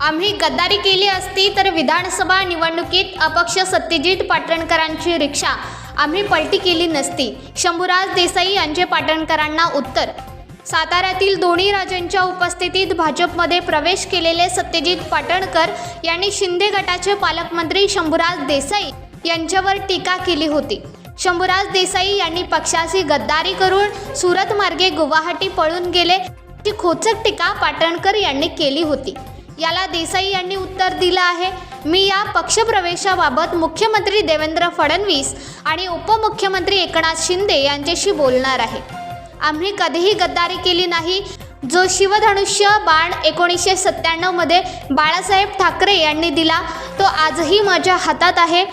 आम्ही गद्दारी केली असती तर विधानसभा निवडणुकीत अपक्ष सत्यजित पाटणकरांची रिक्षा आम्ही पलटी केली नसती. शंभूराज देसाई यांचे पाटणकरांना उत्तर. साताऱ्यातील दोन्ही राजांच्या उपस्थितीत भाजपमध्ये प्रवेश केलेले सत्यजित पाटणकर यांनी शिंदे गटाचे पालकमंत्री शंभूराज देसाई यांच्यावर टीका केली होती. शंभूराज देसाई यांनी पक्षाची गद्दारी करून सुरत मार्गे गुवाहाटी पळून गेले ती खोचक टीका पाटणकर यांनी केली होती. याला देसाई यांनी उत्तर दिलं आहे. मी या पक्षप्रवेशाबाबत मुख्यमंत्री देवेंद्र फडणवीस आणि उपमुख्यमंत्री एकनाथ शिंदे यांच्याशी बोलणार आहे. आम्ही कधीही गद्दारी केली नाही. जो शिवधनुष्य बाण एकोणीसशे सत्त्याण्णवमध्ये बाळासाहेब ठाकरे यांनी दिला तो आजही माझ्या हातात आहे.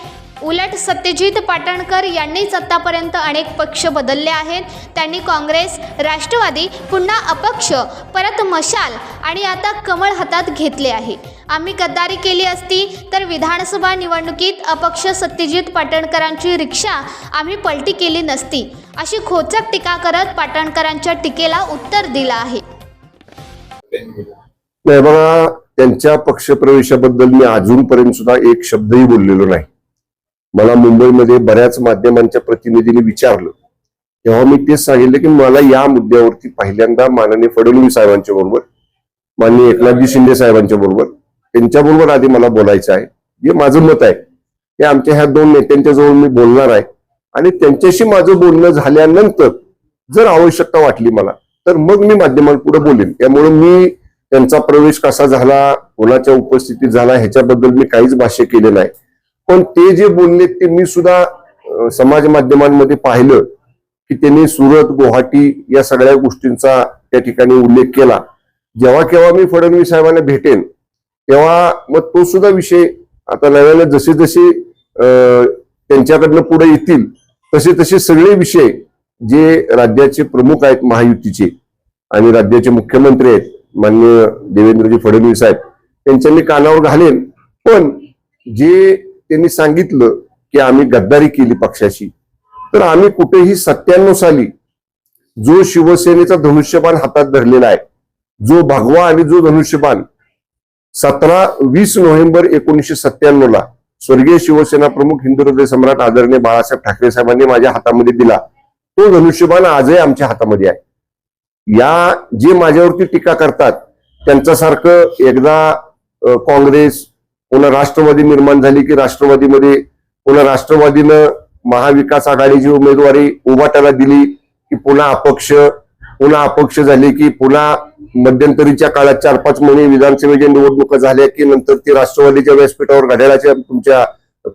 उलट सत्यजित पाटणकर यांनीच आत्तापर्यंत अनेक पक्ष बदलले आहेत. त्यांनी काँग्रेस राष्ट्रवादी पुन्हा अपक्ष परत मशाल आणि आता कमळ हातात घेतले आहे. आम्ही गद्दारी केली असती तर विधानसभा निवडणुकीत अपक्ष सत्यजित पाटणकरांची रिक्षा आम्ही पलटी केली नसती. अशी खोचक टीका करत पाटणकरांच्या टीकेला उत्तर दिलं आहे. बघा त्यांच्या पक्षप्रवेशाबद्दल मी अजूनपर्यंत सुद्धा एक शब्दही बोललेलो नाही. मला मुंबईमध्ये बऱ्याच माध्यमांच्या प्रतिनिधींनी विचारलं. तेव्हा मी तेच सांगितलं की मला या मुद्द्यावरती पहिल्यांदा माननीय फडणवीस साहेबांच्या बरोबर माननीय एकनाथजी शिंदे साहेबांच्या बरोबर त्यांच्याबरोबर आधी मला बोलायचं आहे. जे माझं मत आहे ते आमच्या ह्या दोन नेत्यांच्या जवळ मी बोलणार आहे. आणि त्यांच्याशी माझं बोलणं झाल्यानंतर जर आवश्यकता वाटली मला तर मग मी माध्यमांपुढे बोलेन. त्यामुळे मी त्यांचा प्रवेश कसा झाला कोणाच्या उपस्थितीत झाला ह्याच्याबद्दल मी काहीच भाष्य केले नाही. पण ते जे बोलले ते मी सुद्धा समाज माध्यमांमध्ये पाहिलं की त्यांनी सुरत गुवाहाटी या सगळ्या गोष्टींचा त्या ठिकाणी उल्लेख केला. जेव्हा केव्हा मी फडणवीस साहेबांना भेटेन तेव्हा मग तो सुद्धा विषय आता नव्याने जसे जसे त्यांच्याकडनं पुढे येतील तसे तसे सगळे विषय जे राज्याचे प्रमुख आहेत महायुतीचे आणि राज्याचे मुख्यमंत्री आहेत माननीय देवेंद्रजी फडणवीस साहेब त्यांच्या मी कानावर घालेन. पण जे त्यांनी सांगितलं की आम्ही गद्दारी केली पक्षाशी. तर आम्ही कुठेही सत्त्याण्णव साली जो शिवसेनेचा धनुष्यबाण हातात धरलेला आहे जो भगवा आणि जो धनुष्यबाण सतरा वीस नोव्हेंबर एकोणीसशे सत्त्याण्णव ला स्वर्गीय शिवसेना प्रमुख हिंदू हृदय सम्राट आदरणीय बाळासाहेब ठाकरे साहेबांनी माझ्या हातामध्ये दिला तो धनुष्यबाण आजही आमच्या हातामध्ये आहे. या जे माझ्यावरती टीका करतात त्यांच्यासारखं एकदा काँग्रेस पुन्हा राष्ट्रवादी निर्माण झाली की राष्ट्रवादीमध्ये पुन्हा राष्ट्रवादीनं महाविकास आघाडीची उमेदवारी उभाटाला दिली की पुन्हा अपक्ष पुन्हा अपक्ष झाले की पुन्हा मध्यंतरीच्या काळात चार पाच महिने विधानसभेच्या निवडणुका झाल्या की नंतर ती राष्ट्रवादीच्या व्यासपीठावर घड्याळाच्या तुमच्या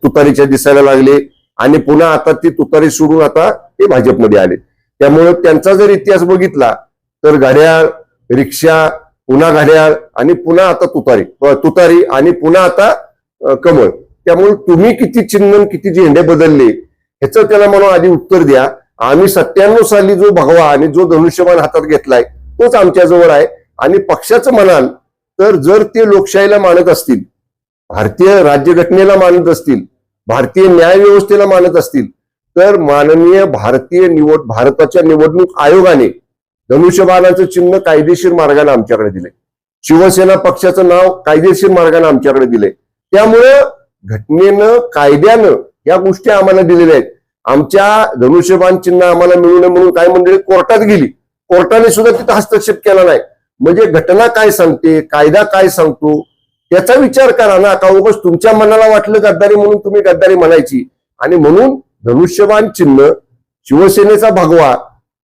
तुतारीच्या दिसायला लागले आणि पुन्हा आता ती तुतारी सोडून आता ते भाजपमध्ये आले. त्यामुळे त्यांचा जर इतिहास बघितला तर घड्याळ रिक्षा पुन्हा घड्याळ आणि पुन्हा आता तुतारी. तुतारी आणि पुन्हा आता कमळ. त्यामुळे तुम्ही किती चिन्हन किती झेंडे बदलले ह्याचं त्याला म्हणून आधी उत्तर द्या. आम्ही सत्त्याण्णव साली जो भगवा आणि जो धनुष्यमान हातात घेतलाय तोच आमच्याजवळ आहे. आणि पक्षाचं म्हणाल तर जर ते लोकशाहीला मानत असतील भारतीय राज्यघटनेला मानत असतील भारतीय न्याय व्यवस्थेला मानत असतील तर माननीय भारतीय निवड भारताच्या निवडणूक आयोगाने धनुष्यबाणाचं चिन्ह कायदेशीर मार्गाने आमच्याकडे दिले शिवसेना पक्षाचं नाव कायदेशीर मार्गाने आमच्याकडे दिले त्यामुळं घटनेनं कायद्यानं या गोष्टी आम्हाला दिलेल्या आहेत. आमच्या धनुष्यबाण चिन्ह आम्हाला मिळू नये म्हणून काय मंडळी कोर्टात गेली. कोर्टाने सुद्धा तिथं हस्तक्षेप केला नाही. म्हणजे घटना काय सांगते कायदा काय सांगतो त्याचा विचार करा ना. का उगस तुमच्या मनाला वाटलं गद्दारी म्हणून तुम्ही गद्दारी म्हणायची. आणि म्हणून धनुष्यबाण चिन्ह शिवसेनेचा भगवा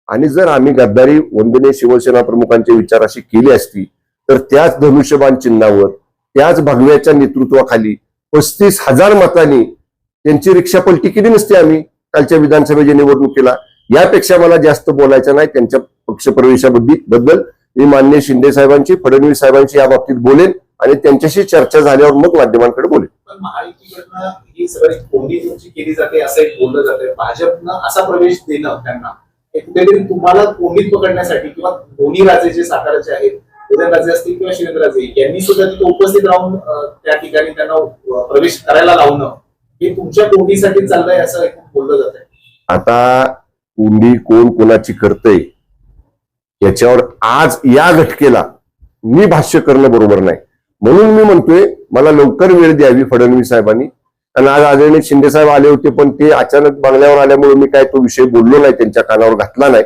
आणि जर आम्ही गद्दारी वंदने शिवसेना प्रमुखांच्या विचाराशी केली असती तर त्याच धनुष्यबाण चिन्हावर त्याच भगव्याच्या नेतृत्वाखाली पस्तीस हजार मतांनी त्यांची रिक्षा पलटी केली नसती आम्ही कालच्या विधानसभेच्या निवडणुकीला. यापेक्षा मला जास्त बोलायचं नाही त्यांच्या पक्षप्रवेशाबद्दल बद्दल मी मान्य शिंदे साहेबांची फडणवीस साहेबांची या बाबतीत बोलेन आणि त्यांच्याशी चर्चा झाल्यावर मग माध्यमांकडे बोलेन. महायुतीकडनं ही सगळी केली जाते असं एक बोललं जाते भाजपनं असा प्रवेश देणं त्यांना. हे कुठेतरी तुम्हाला कोंडीत पकडण्यासाठी किंवा दोन्ही राजे जे साताराचे आहेत उदयनराजे असतील किंवा शिवेंद्रराजे यांनी सुद्धा तिथे उपस्थित राहून त्या ठिकाणी त्यांना प्रवेश करायला लावणं हे तुमच्या कोंडीसाठी चाललंय असं एक बोललं जात आहे आता कोंडी कोण कोणाची करतय याच्यावर आज या घटकेला मी भाष्य करणं बरोबर नाही. म्हणून मी म्हणतोय मला लवकर वेळ द्यावी फडणवीस साहेबांनी. आणि आज आदरणीय शिंदे साहेब आले होते पण ते अचानक बंगल्यावर आल्यामुळे मी काय तो विषय बोललो नाही त्यांच्या कानावर घातला नाही.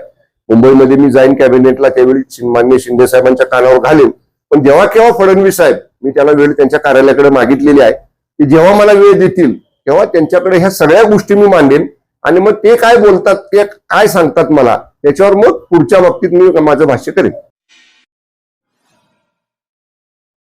मुंबईमध्ये मी जाईन कॅबिनेटला त्यावेळी मान्य शिंदे साहेबांच्या कानावर घालेन. पण जेव्हा केव्हा फडणवीस साहेब मी त्याला वेळ त्यांच्या कार्यालयाकडे मागितलेली आहे की जेव्हा मला वेळ देतील तेव्हा त्यांच्याकडे ह्या सगळ्या गोष्टी मी मांडेन. आणि मग ते काय बोलतात ते काय सांगतात मला त्याच्यावर मग पुढच्या बाबतीत मी माझं भाष्य करेन.